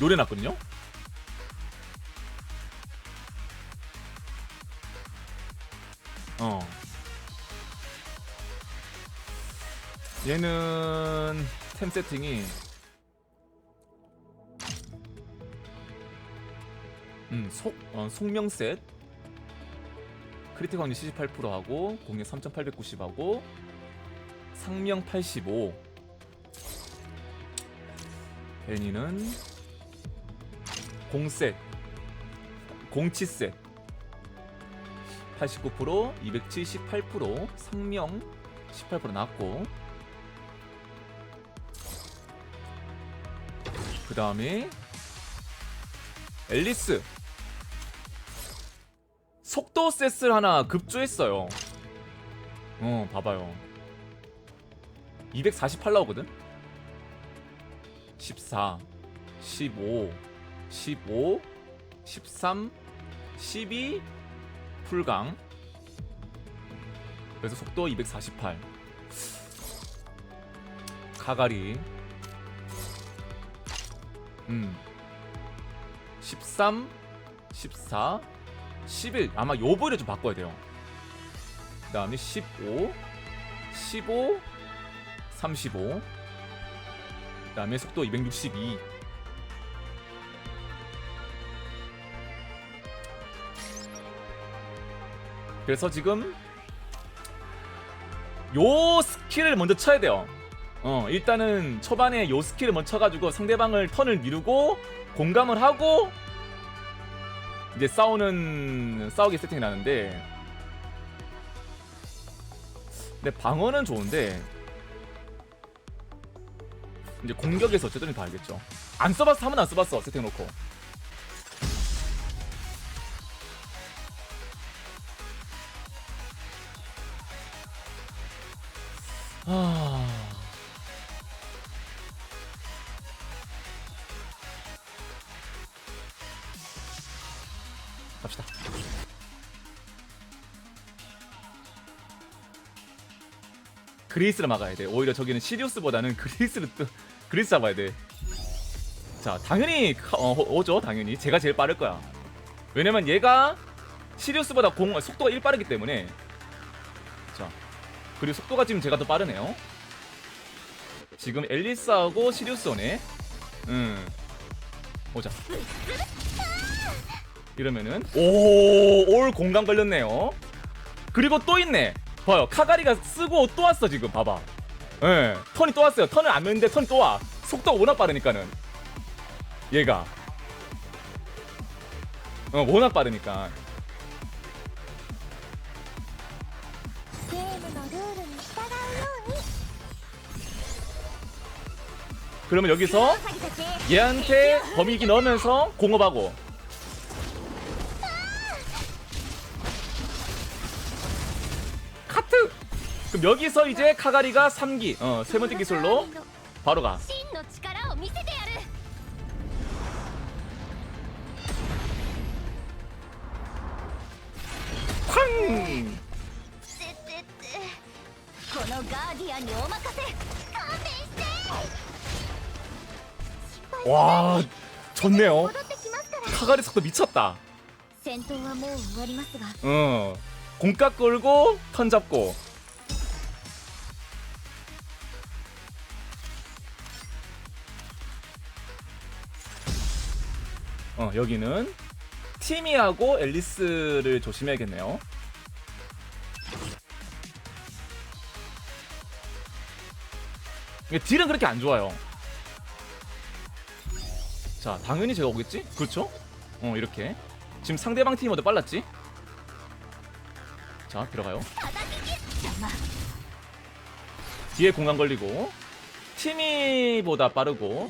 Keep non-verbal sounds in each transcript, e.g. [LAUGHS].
요래놨거든요. 어. 얘는 템 세팅이 음, 속, 어, 속명 셋 크리틱 확률 78% 하고 공격 3890 하고 상명 85 베니는 공셋 공치셋. 89% 278% 상명 18% 나왔고. 그 다음에 앨리스. 속도 셋을 하나 급조했어요. 어 봐봐요. 248 나오거든? 14 15 15 13 12 풀강. 그래서 속도 248 가가리. 음. 13 14 11 아마 요번에 좀 바꿔야 돼요. 그 다음에 15 15 35 그 다음에 속도 262 그래서 지금 요 스킬을 먼저 쳐야 돼요. 어 일단은 초반에 요 스킬을 먼저 쳐가지고 상대방을 턴을 미루고 공감을 하고 이제 싸우는 싸우기 세팅이 나는데 근데 방어는 좋은데 이제 공격에서 어쨌든 다 알겠죠. 안 써봤어. 한 번도 안 써봤어. 세팅 놓고 아 갑시다. 그리스를 막아야 돼. 오히려 저기는 시리우스보다는 그리스를 또 그리스 잡아야 돼. 자, 당연히 카- 어, 오죠. 당연히 제가 제일 빠를 거야. 왜냐면 얘가 시리우스보다 공 속도가 1 빠르기 때문에. 자, 그리고 속도가 지금 제가 더 빠르네요. 지금 앨리스하고 시리우스 오네. 음. 오자. 이러면은 오올 공간 걸렸네요. 그리고 또 있네. 봐요. 카가리가 쓰고 또 왔어 지금. 봐봐. 예. 턴이 또 왔어요. 턴을 안 met는데 턴이 또 와. 속도가 워낙 빠르니까는. 얘가. 어 워낙 빠르니까. 그러면 여기서 얘한테 범위기 넣으면서 공업하고 카트! 그럼 여기서 이제 카가리가 3기 어, 세 번째 기술로 바로 가 쾅! 와, 좋네요. 戻ってきますから 카가리 속도 미쳤다. 戦闘はもう終わりますが 어, 공각 끌고 턴 잡고. 어, 여기는 티미하고 앨리스를 조심해야겠네요. 이게 딜은 그렇게 안 좋아요. 자 당연히 제가 오겠지? 그렇죠? 어 이렇게 지금 상대방 팀이 어디 빨랐지? 자 들어가요 뒤에 공간 걸리고 팀이보다 빠르고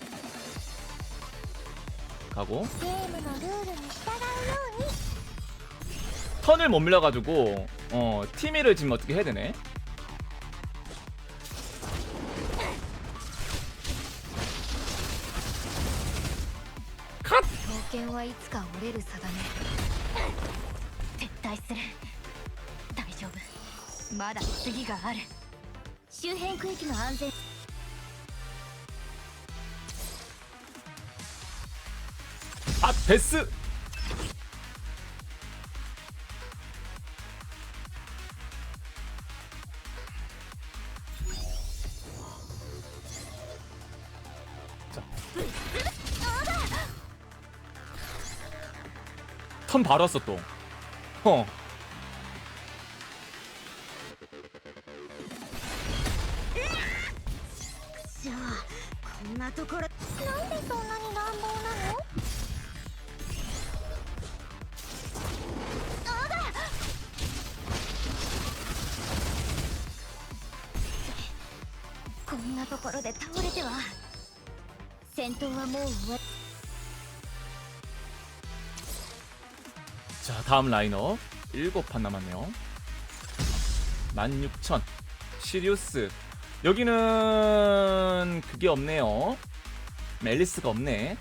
가고 턴을 못 밀려가지고 어 팀이를 지금 어떻게 해야 되네 か折れる定め撤退する。大丈夫。まだ次がある。周辺区域の安全。あっフス 턴 바로 왔어 또 어. じゃあこんなところなんでそんなに乱暴なのあだこんなところで倒れては戦闘はもう終わ 자 다음 라이너 7판 남았네요. 16,000 시리우스. 여기는 그게 없네요. 멜리스가 없네.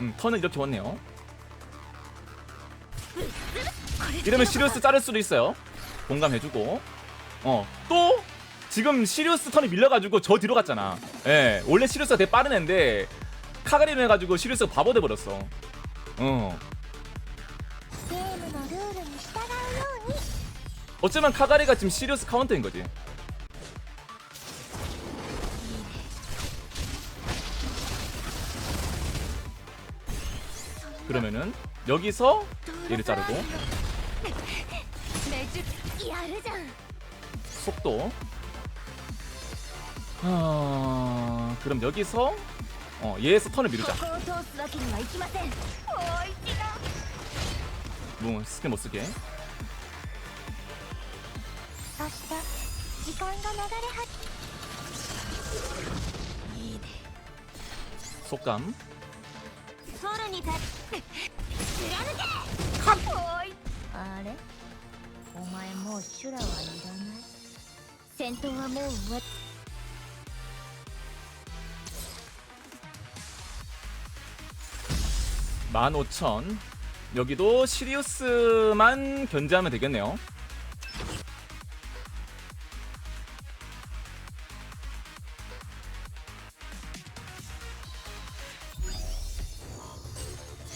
음 턴은 이렇게 왔네요 이러면 시리우스 자를 수도 있어요. 공감해주고. 어또 지금 시리우스 턴이 밀려가지고 저 뒤로 갔잖아. 예 원래 시리우스가 되게 빠른 애인데 카가리로 해가지고 시리우스가 바보 돼버렸어. 어. 어쩌면 카가리가 지금 시리우스 카운터인 거지. 그러면은 여기서 얘를 자르고. 속도. 아, 그럼 여기서 어, 얘에서 턴을 미루자. 뭐 스킬 못쓰게. 속감. [LAUGHS] 아 おいあれお前もう修羅はいらない戦闘はもう終わっ 15,000 여기도 시리우스만 견제하면 되겠네요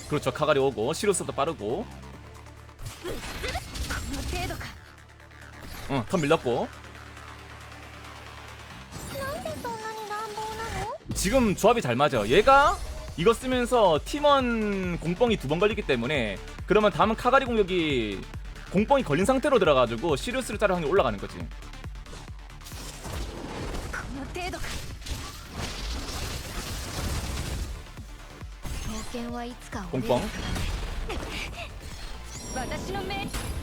그렇죠 카가리 오고 시리우스도 빠르고 응, 턴 밀렸고. 지금 조합이 잘 맞아. 얘가 이거 쓰면서 팀원 공뻥이 두 번 걸리기 때문에 그러면 다음은 카가리 공격이 공뻥이 걸린 상태로 들어가지고 시리우스를 자를 확률이 올라가는 거지. 공뻥. [LAUGHS]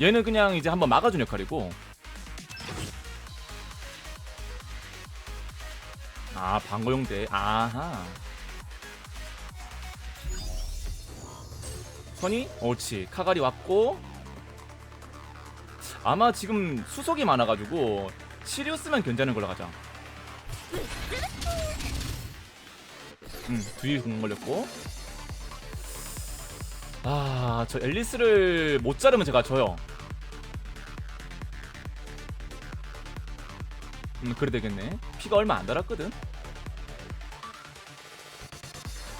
얘는 그냥 이제 한번 막아준 역할이고. 아 방어용 덱 아하. 선이? 옳지. 카가리 왔고. 아마 지금 수속이 많아가지고 시리우스만 견제하는 걸로 가자. 음, 뒤에 공 걸렸고. 아, 저 앨리스를 못 자르면 제가 져요. 음, 그래 되겠네. 피가 얼마 안 달았거든.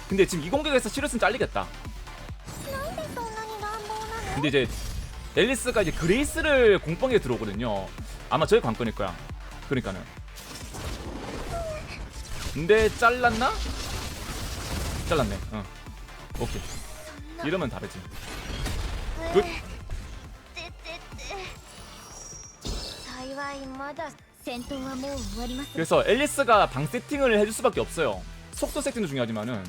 근데 지금 이 공격에서 시루스는 잘리겠다. 근데 이제 앨리스가 이제 그레이스를 공방에 들어오거든요. 아마 저의 관건일 거야. 그러니까는. 근데 잘랐나? 잘랐네. 어. 오케이. 이러면 다르지. 굿. ててて幸いまだ 戦闘はもう終わります 그래서 앨리스가 방 세팅을 해줄 수밖에 없어요. 속도 세팅도 중요하지만은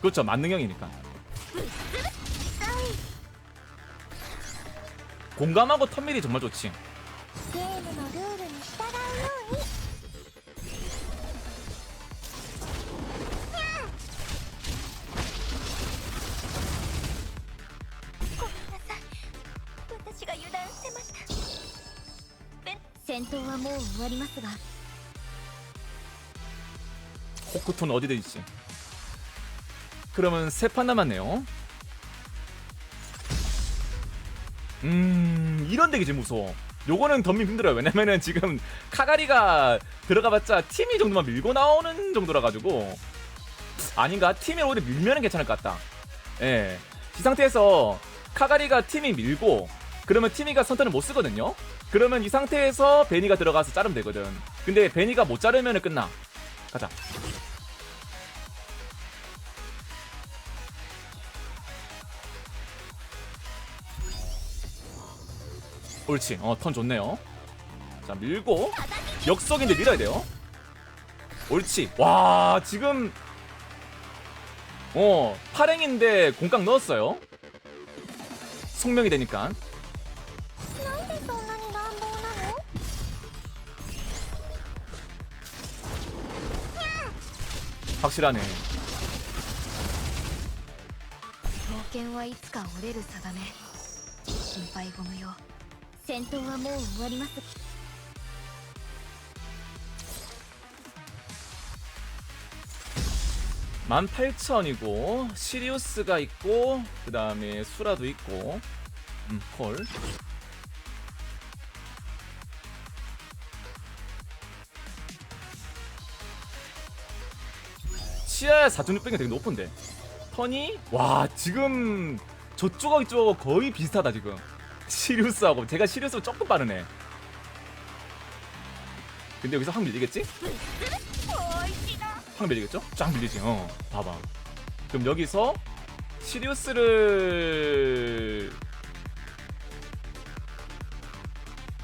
그렇죠 만능형이니까 공감하고 턴밀이 정말 좋지. 호크톤 어디에 있지? 그러면 세 판 남았네요. 음. 이런 덱이 제일 무서워. 요거는 덤미 힘들어요. 왜냐면은 지금 카가리가 들어가봤자 팀이 정도만 밀고 나오는 정도라 가지고 아닌가? 팀이 오히려 밀면은 괜찮을 것 같다. 예 이 상태에서 카가리가 팀이 밀고 그러면 티미가 선턴을 못 쓰거든요. 그러면 이 상태에서 베니가 들어가서 자르면 되거든. 근데 베니가 못 자르면은 끝나. 가자 옳지. 어 턴 좋네요. 자 밀고. 역석인데 밀어야 돼요. 옳지. 와 지금. 어 파랭인데 공각 넣었어요. 숙명이 되니까. 확실하네. 戦闘はもう終わります 18,000이고 시리우스가 있고 그 다음에 수라도 있고 음, 콜 치아의 4,600이 되게 높은데 턴이 와 지금 저쪽하고 이쪽하고 거의 비슷하다 지금 시리우스하고 제가 시리우스 조금 빠르네. 근데 여기서 확 밀리겠지? 확 밀리겠죠? 쫙 밀리지 어. 봐봐. 그럼 여기서 시리우스를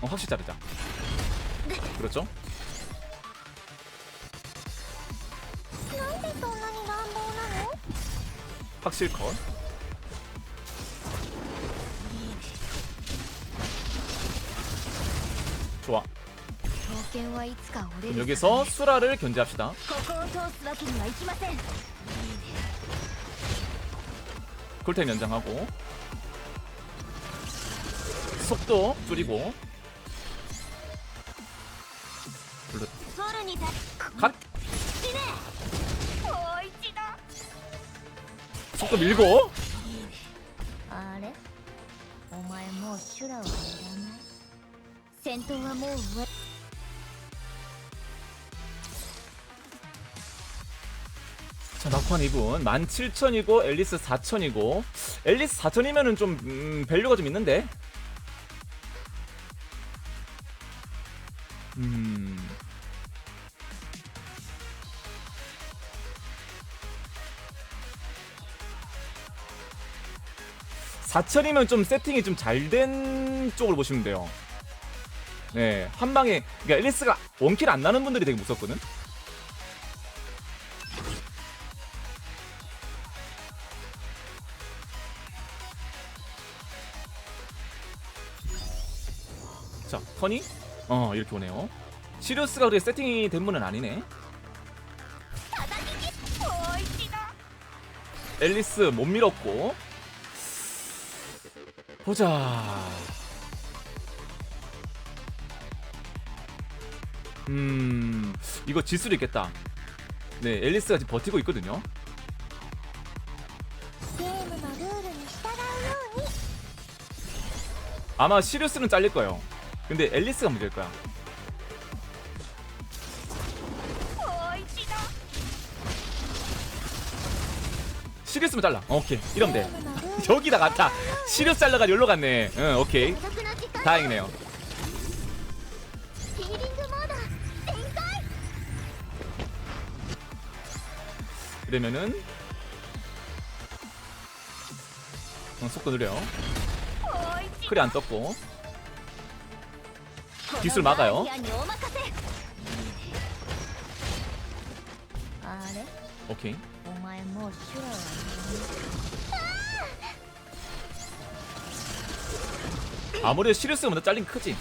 어, 확실히 자르자. 네. 그렇죠? 네, 네, 확실 컷. 좋아. 그럼 여기서 수라를 견제합시다. 쿨텐 연장하고. 속도 줄이고. 갓! 속도 밀고. 戦闘はもう終わ 자, 낙환 2분 17,000이고 앨리스 4,000이고 앨리스 4,000이면은 좀 음, 밸류가 좀 있는데. 음. 사천이면좀 세팅이 좀 잘 된 쪽으로 보시면 돼요. 네, 한 방에 그러니까 엘리스가 원킬 안 나는 분들이 되게 무섭거든. 자, 턴이 어 이렇게 오네요. 시리우스가 그래 세팅이 된 분은 아니네. 앨리스 못 밀었고 보자 음 이거 질 수도 있겠다. 네 앨리스가 지금 버티고 있거든요. 아마 시리우스는 잘릴 거예요. 근데 앨리스가 문제일 거야. 시리우스면 잘라. 어, 오케이. 이러면 돼. [LAUGHS] 여기다 갔다. 시리우스 잘라가 여기로 갔네. 응 오케이. 다행이네요. 이러면은 어, 속도 느려. 크리 안 떴고. 기술 막아요. 오케이. 아무래도 시리스 먼저 잘린 크지.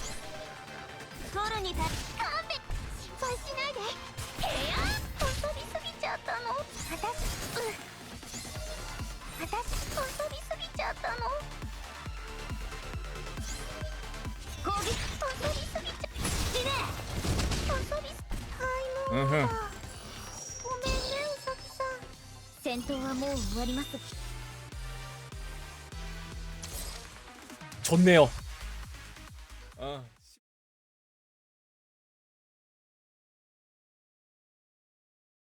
戦闘はもう終わります 좋네요. 어,